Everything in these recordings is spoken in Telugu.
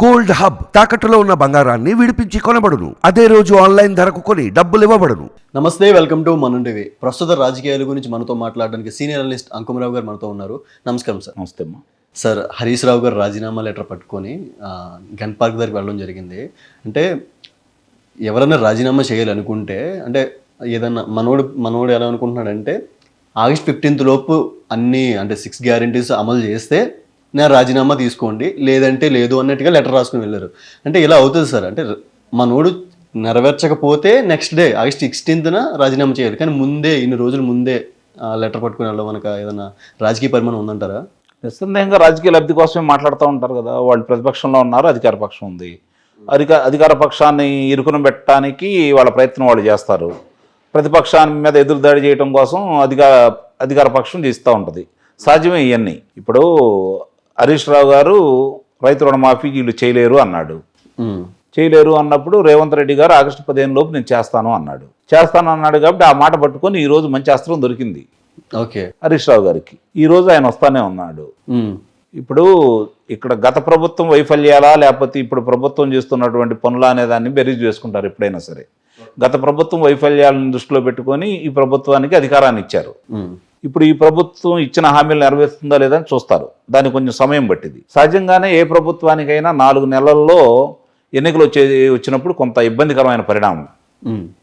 గోల్డ్ హబ్ తాకట్టులో ఉన్న బంగారాన్ని విడిపించి కొనబడును. అదే రోజు ఆన్లైన్ ధరకు కొని డబ్బులు ఇవ్వబడును. నమస్తే వెల్కమ్ టు మన టీవీ ప్రస్తుత రాజకీయాల గురించి మనతో మాట్లాడడానికి సీనియర్ అనలిస్ట్ అంకుమరావు గారు మనతో ఉన్నారు. నమస్కారం సార్. నమస్తే అమ్మా. సార్ హరీష్ రావు గారు రాజీనామా లెటర్ పట్టుకొని గన్ పార్క్ దగ్గరికి వెళ్ళడం జరిగింది. అంటే ఎవరైనా రాజీనామా చేయాలనుకుంటే అంటే ఏదన్నా మనోడు మనోడు ఎలా అనుకుంటున్నాడంటే ఆగస్ట్ ఫిఫ్టీన్త్ లోపు అన్ని అంటే సిక్స్ గ్యారంటీస్ అమలు చేస్తే నేను రాజీనామా తీసుకోండి. లేదంటే లేదు అన్నట్టుగా లెటర్ రాసుకుని వెళ్ళారు. అంటే ఇలా అవుతుంది సార్. అంటే మనోడు నెరవేర్చకపోతే నెక్స్ట్ డే ఆగస్ట్ సిక్స్టీన్త్న రాజీనామా చేయాలి. కానీ ముందే ఇన్ని రోజుల ముందే లెటర్ పట్టుకుని వెళ్ళడం మనకు ఏదైనా రాజకీయ పరిమాణం ఉందంటారా? నిస్సందేహంగా రాజకీయ లబ్ధి కోసమే మాట్లాడుతూ ఉంటారు కదా. వాళ్ళు ప్రతిపక్షంలో ఉన్నారు అధికార పక్షం ఉంది. అధిక అధికార పక్షాన్ని ఇరుకున పెట్టడానికి వాళ్ళ ప్రయత్నం వాళ్ళు చేస్తారు. ప్రతిపక్షాన్ని మీద ఎదురుదాడి చేయడం కోసం అధికార అధికార పక్షం చేస్తూ ఉంటుంది. సాధ్యమే ఇవన్నీ ఇప్పుడు హరీష్ రావు గారు రైతు రుణమాఫీ వీళ్ళు చేయలేరు అన్నాడు. చేయలేరు అన్నప్పుడు రేవంత్ రెడ్డి గారు ఆగస్టు పదిహేను లోపు నేను చేస్తాను అన్నాడు. చేస్తాను అన్నాడు కాబట్టి ఆ మాట పట్టుకొని ఈ రోజు మంచి అస్త్రం దొరికింది. ఓకే. హరీష్ రావు గారికి. ఈ రోజు ఆయన వస్తానే ఉన్నాడు. ఇప్పుడు ఇక్కడ గత ప్రభుత్వం వైఫల్యాలా లేకపోతే ఇప్పుడు ప్రభుత్వం చేస్తున్నటువంటి పనులా అనే దాన్ని బెరీజ్ చేసుకుంటారు ఎప్పుడైనా సరే. గత ప్రభుత్వం వైఫల్యాలను దృష్టిలో పెట్టుకొని ఈ ప్రభుత్వానికి అధికారాన్ని ఇచ్చారు. ఇప్పుడు ఈ ప్రభుత్వం ఇచ్చిన హామీలు నెరవేరుస్తుందా లేదా అని చూస్తారు. దానికి కొంచెం సమయం పట్టింది. సహజంగానే ఏ ప్రభుత్వానికైనా నాలుగు నెలల్లో ఎన్నికలు వచ్చే వచ్చినప్పుడు కొంత ఇబ్బందికరమైన పరిణామం.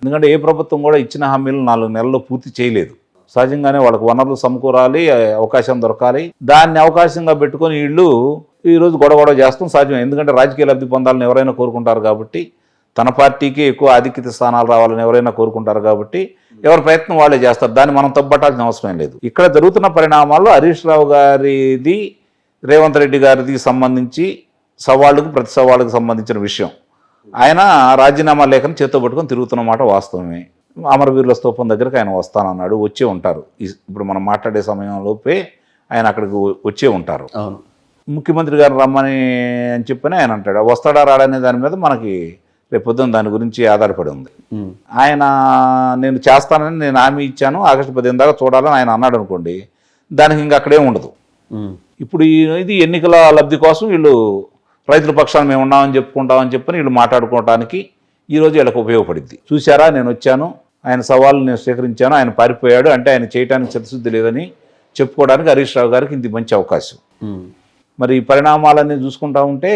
ఎందుకంటే ఏ ప్రభుత్వం కూడా ఇచ్చిన హామీలు నాలుగు నెలల్లో పూర్తి చేయలేదు. సహజంగానే వాళ్ళకి వనరులు సమకూరాలి అవకాశం దొరకాలి. దాన్ని అవకాశంగా పెట్టుకొని వీళ్ళు ఈరోజు గొడవ గొడవ చేస్తాం సాధ్యం. ఎందుకంటే రాజకీయ లబ్ధి పొందాలని ఎవరైనా కోరుకుంటారు కాబట్టి తన పార్టీకి ఎక్కువ ఆధిక్యత స్థానాలు రావాలని ఎవరైనా కోరుకుంటారు కాబట్టి ఎవరి ప్రయత్నం వాళ్ళే చేస్తారు. దాన్ని మనం తప్పట్టాల్సిన అవసరం లేదు. ఇక్కడ జరుగుతున్న పరిణామాల్లో హరీష్ రావు గారిది రేవంత్ రెడ్డి గారిది సంబంధించి సవాళ్ళకు ప్రతి సవాళ్ళకు సంబంధించిన విషయం. ఆయన రాజీనామా లేఖను చేత్తో పట్టుకొని తిరుగుతున్న మాట వాస్తవమే. అమరవీరుల స్తూపం దగ్గరికి ఆయన వస్తానన్నాడు వచ్చే ఉంటారు. ఇప్పుడు మనం మాట్లాడే సమయంలోపే ఆయన అక్కడికి వచ్చే ఉంటారు. అవును. ముఖ్యమంత్రి గారు రమ్మని అని చెప్పని ఆయన అంటాడు. వస్తాడా రాడనే దాని మీద మనకి రేపు పొద్దున్న దాని గురించి ఆధారపడి ఉంది. ఆయన నేను చేస్తానని నేను హామీ ఇచ్చాను ఆగస్టు పదిహేను దాకా చూడాలని ఆయన అన్నాడు అనుకోండి దానికి ఇంకా అక్కడే ఉండదు. ఇప్పుడు ఇది ఎన్నికల లబ్ధి కోసం వీళ్ళు రైతుల పక్షాన్ని మేము ఉన్నామని చెప్పుకుంటామని చెప్పని వీళ్ళు మాట్లాడుకోవడానికి ఈరోజు వీళ్ళకి ఉపయోగపడింది చూసారా నేను వచ్చాను ఆయన సవాళ్ళు నేను స్వీకరించాను ఆయన పారిపోయాడు అంటే ఆయన చేయడానికి చిత్తశుద్ధి లేదని చెప్పుకోవడానికి హరీష్ రావు గారికి ఇది మంచి అవకాశం. మరి ఈ పరిణామాలన్నీ చూసుకుంటా ఉంటే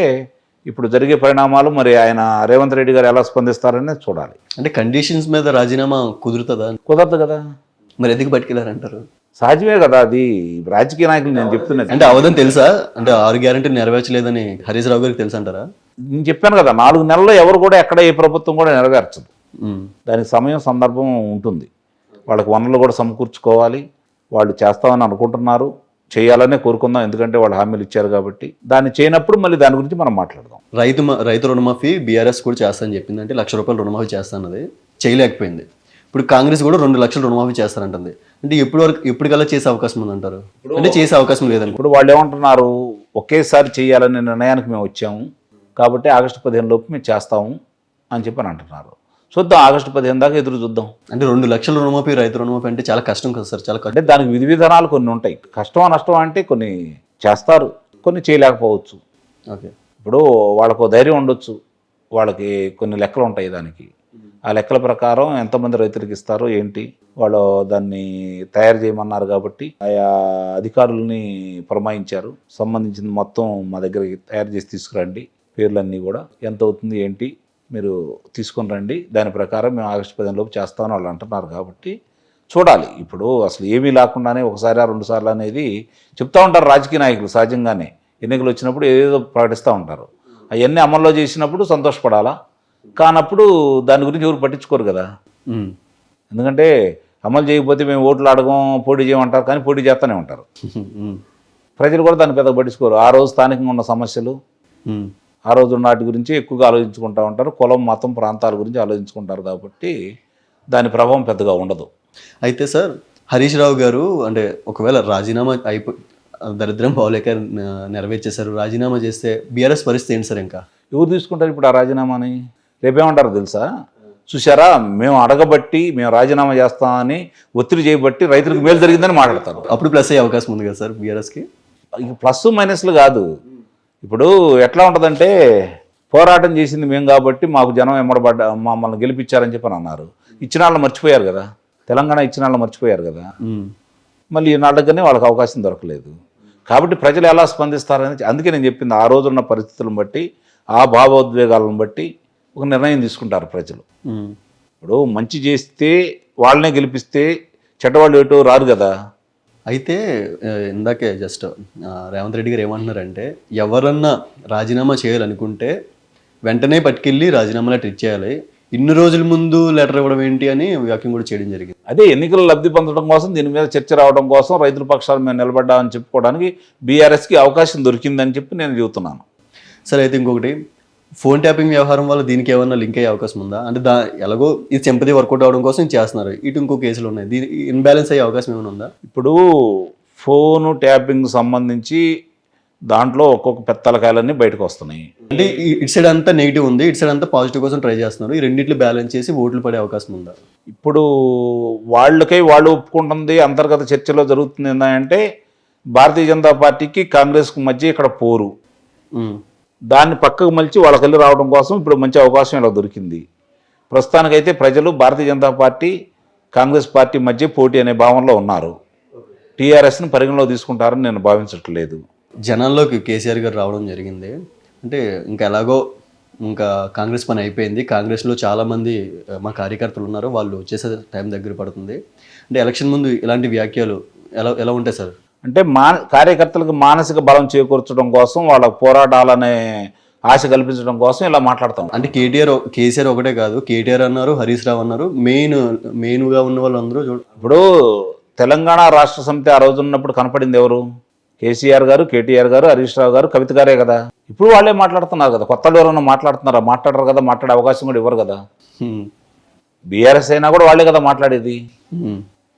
ఇప్పుడు జరిగే పరిణామాలు మరి ఆయన రేవంత్ రెడ్డి గారు ఎలా స్పందిస్తారని చూడాలి. అంటే కండిషన్స్ మీద రాజీనామా కుదురుతుందా? కుదరదు కదా. మరి ఎందుకు పట్టుకెళ్ళారంటారు సహజమే కదా అది. రాజకీయ నాయకులు నేను చెప్తున్నది. అంటే అవదని తెలుసా? అంటే ఆరు గ్యారంటీ నెరవేర్చలేదని హరీష్ రావు గారికి తెలుసు అంటారా? నేను చెప్పాను కదా నాలుగు నెలల్లో ఎవరు కూడా ఎక్కడ ఏ ప్రభుత్వం కూడా నెరవేర్చదు. దానికి సమయం సందర్భం ఉంటుంది. వాళ్ళకి వనరులు కూడా సమకూర్చుకోవాలి. వాళ్ళు చేస్తామని అనుకుంటున్నారు. చేయాలనే కోరుకుందాం. ఎందుకంటే వాళ్ళు హామీలు ఇచ్చారు కాబట్టి. దాన్ని చేయనప్పుడు మళ్ళీ దాని గురించి మనం మాట్లాడదాం. రైతు రైతు రుణమాఫీ బీఆర్ఎస్ కూడా చేస్తానని చెప్పింది. అంటే లక్ష రూపాయలు రుణమాఫీ చేస్తానది చేయలేకపోయింది. ఇప్పుడు కాంగ్రెస్ కూడా రెండు లక్షలు రుణమాఫీ చేస్తానంటుంది అంటే ఎప్పుడు వరకు ఎప్పటికల్లా చేసే అవకాశం ఉందంటారు? అంటే చేసే అవకాశం లేదని ఇప్పుడు వాళ్ళు ఏమంటున్నారు ఒకేసారి చేయాలనే నిర్ణయానికి మేము వచ్చాము. కాబట్టి ఆగస్టు పదిహేను లోపు మేము చేస్తాము అని చెప్పి అని అంటున్నారు. చూద్దాం ఆగస్టు పదిహేను దాకా ఎదురు చూద్దాం. అంటే రెండు లక్షల రుణమాఫీ రైతు రుణమాఫీ అంటే చాలా కష్టం కదా సార్ చాలా కష్టం. అంటే దానికి విధి విధానాలు కొన్ని ఉంటాయి. కష్టమా నష్టమా అంటే కొన్ని చేస్తారు కొన్ని చేయలేకపోవచ్చు. ఓకే. ఇప్పుడు వాళ్ళకు ధైర్యం ఉండొచ్చు వాళ్ళకి కొన్ని లెక్కలు ఉంటాయి దానికి. ఆ లెక్కల ప్రకారం ఎంతమంది రైతులకు ఇస్తారో ఏంటి? వాళ్ళు దాన్ని తయారు చేయమన్నారు కాబట్టి ఆయా అధికారుల్ని పురమాయించారు. సంబంధించిన మొత్తం మా దగ్గరికి తయారు చేసి తీసుకురండి. పేర్లన్నీ కూడా. ఎంత అవుతుంది ఏంటి? మీరు తీసుకొని రండి. దాని ప్రకారం మేము ఆగస్టు పదిహేను లోపు చేస్తామని వాళ్ళు అంటున్నారు కాబట్టి చూడాలి. ఇప్పుడు అసలు ఏమీ లేకుండానే ఒకసారి రెండు సార్లు అనేది చెప్తా ఉంటారు రాజకీయ నాయకులు సహజంగానే. ఎన్నికలు వచ్చినప్పుడు ఏదేదో ప్రకటిస్తూ ఉంటారు. అవన్నీ అమల్లో చేసినప్పుడు సంతోషపడాలా? కానప్పుడు దాని గురించి ఎవరు పట్టించుకోరు కదా. ఎందుకంటే అమలు చేయకపోతే మేము ఓట్లు అడగం పోటీ చేయమంటారు కానీ పోటీ చేస్తూనే ఉంటారు. ప్రజలు కూడా దాన్ని పెద్దగా పట్టించుకోరు. ఆ రోజు స్థానికంగా ఉన్న సమస్యలు. ఆ రోజు నాటి గురించి ఎక్కువగా ఆలోచించుకుంటూ ఉంటారు. కులం మతం ప్రాంతాల గురించి ఆలోచించుకుంటారు కాబట్టి దాని ప్రభావం పెద్దగా ఉండదు. అయితే సార్ హరీష్ రావు గారు అంటే ఒకవేళ రాజీనామా అయిపో దరిద్రం బాగోలేక నెరవేర్చేశారు. రాజీనామా చేస్తే బీఆర్ఎస్ పరిస్థితి ఏంటి సార్ ఇంకా? ఎవరు తీసుకుంటారు ఇప్పుడు ఆ రాజీనామాని? రేపేమంటారు తెలుసా? చూసారా మేము అడగబట్టి మేము రాజీనామా చేస్తామని ఒత్తిడి చేయబట్టి రైతులకు మేలు జరిగిందని మాట్లాడతారు. అప్పుడు ప్లస్ అయ్యే అవకాశం ఉంది కదా సార్ బీఆర్ఎస్కి? ప్లస్ మైనస్లు కాదు. ఇప్పుడు ఎట్లా ఉంటుందంటే పోరాటం చేసింది మేము కాబట్టి మాకు జనం ఎమ్మడబడ్డ మమ్మల్ని గెలిపించారని చెప్పని అన్నారు. ఇచ్చిన వాళ్ళు మర్చిపోయారు కదా. తెలంగాణ ఇచ్చిన వాళ్ళు మర్చిపోయారు కదా. మళ్ళీ ఈనాళ్ళ దగ్గరనే వాళ్ళకి అవకాశం దొరకలేదు. కాబట్టి ప్రజలు ఎలా స్పందిస్తారని అందుకే నేను చెప్పింది ఆ రోజున్న పరిస్థితులను బట్టి ఆ భావోద్వేగాలను బట్టి ఒక నిర్ణయం తీసుకుంటారు ప్రజలు. ఇప్పుడు మంచి చేస్తే వాళ్ళనే గెలిపిస్తే చెడ్డవాళ్ళు ఏటో రారు కదా. అయితే ఇందాకే జస్ట్ రేవంత్ రెడ్డి గారు ఏమంటున్నారంటే ఎవరన్నా రాజీనామా చేయాలనుకుంటే వెంటనే పట్టుకెళ్ళి రాజీనామా లెటర్ ఇచ్చేయాలి ఇన్ని రోజుల ముందు లెటర్ ఇవ్వడం ఏంటి అని వ్యాఖ్యం కూడా చేయడం జరిగింది. అదే ఎన్నికల లబ్ధి పొందడం కోసం దీని మీద చర్చ రావడం కోసం రైతుల పక్షాలు మేము నిలబడ్డామని చెప్పుకోవడానికి బీఆర్ఎస్కి అవకాశం దొరికిందని చెప్పి నేను చెబుతున్నాను. సరే అయితే ఇంకొకటి. ఫోన్ ట్యాపింగ్ వ్యవహారం వల్ల దీనికి ఏమన్నా లింక్ అయ్యే అవకాశం ఉందా? అంటే దా ఎలాగో ఇది చెంపతి వర్కౌట్ అవడం కోసం చేస్తున్నారు. ఇటు ఇంకో కేసులు ఉన్నాయి. దీని ఇన్బ్యాలెన్స్ అయ్యే అవకాశం ఏమైనా ఉందా? ఇప్పుడు ఫోను ట్యాపింగ్ సంబంధించి దాంట్లో ఒక్కొక్క పెత్తలకాయలన్నీ బయటకు వస్తున్నాయి. అంటే ఇటు సైడ్ అంతా నెగిటివ్ ఉంది. ఇటు సైడ్ అంతా పాజిటివ్ కోసం ట్రై చేస్తున్నారు. ఈ రెండిట్లు బ్యాలెన్స్ చేసి ఓట్లు పడే అవకాశం ఉందా? ఇప్పుడు వాళ్ళకై వాళ్ళు ఒప్పుకుంటుంది అంతర్గత చర్చలో జరుగుతుంది ఏంటంటే భారతీయ జనతా పార్టీకి కాంగ్రెస్కి మధ్య ఇక్కడ పోరు. దాన్ని పక్కకు మలిచి వాళ్ళకెళ్ళి రావడం కోసం ఇప్పుడు మంచి అవకాశం ఇలా దొరికింది. ప్రస్తుతానికైతే ప్రజలు భారతీయ జనతా పార్టీ కాంగ్రెస్ పార్టీ మధ్య పోటీ అనే భావనలో ఉన్నారు. టీఆర్ఎస్ని పరిగణలో తీసుకుంటారని నేను భావించట్లేదు. జనంలోకి కేసీఆర్ గారు రావడం జరిగింది. అంటే ఇంకా ఎలాగో ఇంకా కాంగ్రెస్ పని అయిపోయింది. కాంగ్రెస్లో చాలామంది మా కార్యకర్తలు ఉన్నారు. వాళ్ళు వచ్చేసే టైం దగ్గర పడుతుంది. అంటే ఎలక్షన్ ముందు ఇలాంటి వ్యాఖ్యలు ఎలా ఎలా ఉంటాయి సార్? అంటే మా కార్యకర్తలకు మానసిక బలం చేకూర్చడం కోసం వాళ్ళ పోరాటాలనే ఆశ కల్పించడం కోసం ఇలా మాట్లాడతాం. అంటే కేటీఆర్ కేసీఆర్ ఒకటే కాదు కేటీఆర్ అన్నారు హరీష్ రావు అన్నారు మెయిన్ మెయిన్గా ఉన్న వాళ్ళందరూ చూడ ఇప్పుడు తెలంగాణ రాష్ట్ర సమితి ఆ రోజు ఉన్నప్పుడు కనపడింది ఎవరు? కేసీఆర్ గారు కేటీఆర్ గారు హరీష్ రావు గారు కవిత గారే కదా? ఇప్పుడు వాళ్ళే మాట్లాడుతున్నారు కదా కొత్త వాళ్ళు ఎవరైనా మాట్లాడుతున్నారా? మాట్లాడరు కదా మాట్లాడే అవకాశం కూడా ఇవ్వరు కదా. బీఆర్ఎస్ అయినా కూడా వాళ్ళే కదా మాట్లాడేది.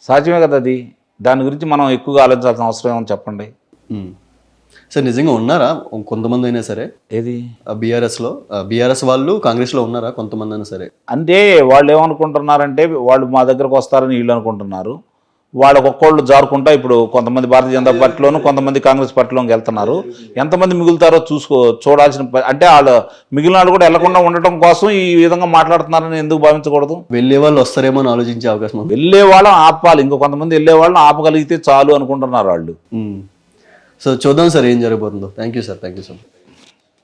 సాధ్యమే కదా అది? దాని గురించి మనం ఎక్కువగా ఆలోచించాల్సిన అవసరం ఏమని చెప్పండి. సార్ నిజంగా ఉన్నారా? కొంతమంది అయినా సరే? ఏది? బీఆర్ఎస్లో బీఆర్ఎస్ వాళ్ళు కాంగ్రెస్లో ఉన్నారా కొంతమంది అయినా సరే? అంటే వాళ్ళు ఏమనుకుంటున్నారంటే వాళ్ళు మా దగ్గరకు వస్తారని వీళ్ళు అనుకుంటున్నారు. వాళ్ళకి ఒక్కోళ్ళు జారుకుంటా ఇప్పుడు కొంతమంది భారతీయ జనతా పార్టీలోను కొంతమంది కాంగ్రెస్ పార్టీలోకి వెళ్తున్నారు. ఎంతమంది మిగులుతారో చూసుకో చూడాల్సిన అంటే వాళ్ళు మిగిలిన వాళ్ళు కూడా వెళ్ళకుండా ఉండటం కోసం ఈ విధంగా మాట్లాడుతున్నారని ఎందుకు భావించకూడదు? వెళ్ళే వాళ్ళు వస్తారేమో అని ఆలోచించే అవకాశం వెళ్ళే వాళ్ళని ఆపాలి. ఇంకో కొంతమంది వెళ్ళే వాళ్ళని ఆపగలిగితే చాలు అనుకుంటున్నారు వాళ్ళు. సో చూద్దాం సార్ ఏం జరగబోతుందో. Thank you sir thank you so much